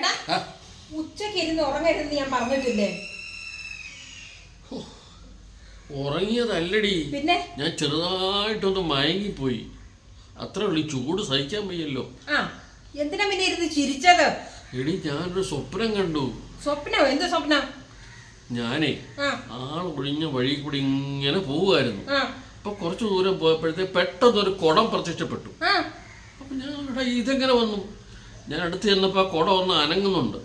ചേട്ടാ ഉച്ചയ്ക്ക് ഇരുന്ന് ഉറങ്ങരുതെന്ന് ഞാൻ പറഞ്ഞിട്ടില്ലേ? ഉറങ്ങിയതല്ലടി. പിന്നെ? ഞാൻ ചെറുതായിട്ടൊന്ന് മയങ്ങിപ്പോയി. അത്ര ഉള്ളു ചൂട് സഹിക്കാൻ വയ്യല്ലോ. ആ എന്തിനാ പിന്നെ ഇരുന്ന് ചിരിച്ചത്? എടി ഞാനൊരു സ്വപ്നം കണ്ടു. സ്വപ്നോ എന്ത് സ്വപ്നം? ഞാനേ ആളൊഴിഞ്ഞ വഴി കൂടി ഇങ്ങനെ പോവുമായിരുന്നു അപ്പൊ കുറച്ചു ദൂരം പോയപ്പോഴത്തെ പെട്ടെന്നൊരു കുടം പ്രത്യക്ഷപ്പെട്ടു. അപ്പൊ ഞാൻ ഇതെങ്ങനെ വന്നു? ഞാൻ അടുത്ത് ചെന്നപ്പോ കുട ഒന്ന് അനങ്ങുന്നുണ്ട്.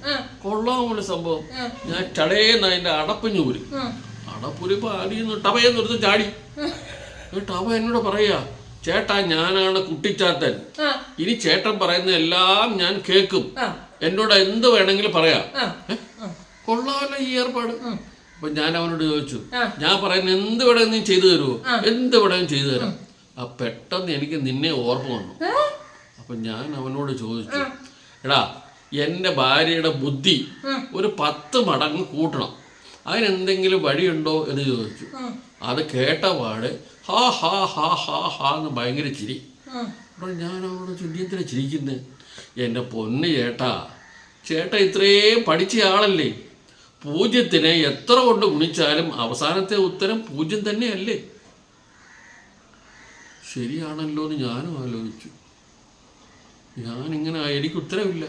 കൊള്ളാവും ഒരു സംഭവം. ഞാൻ ചടേന്ന് അതിന്റെ അടപ്പിഞ്ഞു ഊരി. ആ. അടപ്പുരിപ്പോ അടിയെന്ന് ടവയെന്ന് ഒരു ചാടി. എന്നിട്ട് അവ എന്നോട് പറയാ ചേട്ടാ ഞാനാണ് കുട്ടിച്ചാത്തൻ. ഇനി ചേട്ടൻ പറയുന്ന എല്ലാം ഞാൻ കേൾക്കും. എന്നോട് എന്ത് വേണമെങ്കിലും പറയാം. കൊള്ളാമല്ലോ ഈ ഏർപ്പാട്. അപ്പൊ ഞാൻ അവനോട് ചോദിച്ചു ഞാൻ പറയുന്ന എന്ത് വേണമെങ്കിലും നീ ചെയ്തു തരുമോ എന്ത് വേണമെങ്കിലും ചെയ്തു തരാം. ആ. പെട്ടെന്ന് എനിക്ക് നിന്നെ ഓർമ്മ വന്നു? അപ്പൊ ഞാൻ അവനോട് ചോദിച്ചു എടാ എന്റെ ഭാര്യയുടെ ബുദ്ധി ഒരു പത്ത് മടങ്ങ് കൂട്ടണം. അതിനെന്തെങ്കിലും വഴിയുണ്ടോ എന്ന് ചോദിച്ചു. അത് കേട്ട പാട് ഹാ ഹാ ഹാ ഹാ ഹാ എന്ന് ഭയങ്കര ചിരി. അപ്പോൾ ഞാൻ അവളുടെ ചുല്യത്തിന് ചിരിക്കുന്നത് എന്റെ പൊന്ന് ചേട്ടാ ചേട്ട ഇത്രയും പഠിച്ച ആളല്ലേ? പൂജ്യത്തിനെ എത്ര കൊണ്ട് ഗുണിച്ചാലും അവസാനത്തെ ഉത്തരം പൂജ്യം തന്നെയല്ലേ? ശരിയാണല്ലോ എന്ന് ഞാനും ആലോചിച്ചു. ഞാനിങ്ങനെ എനിക്ക് ഉത്തരവില്ല.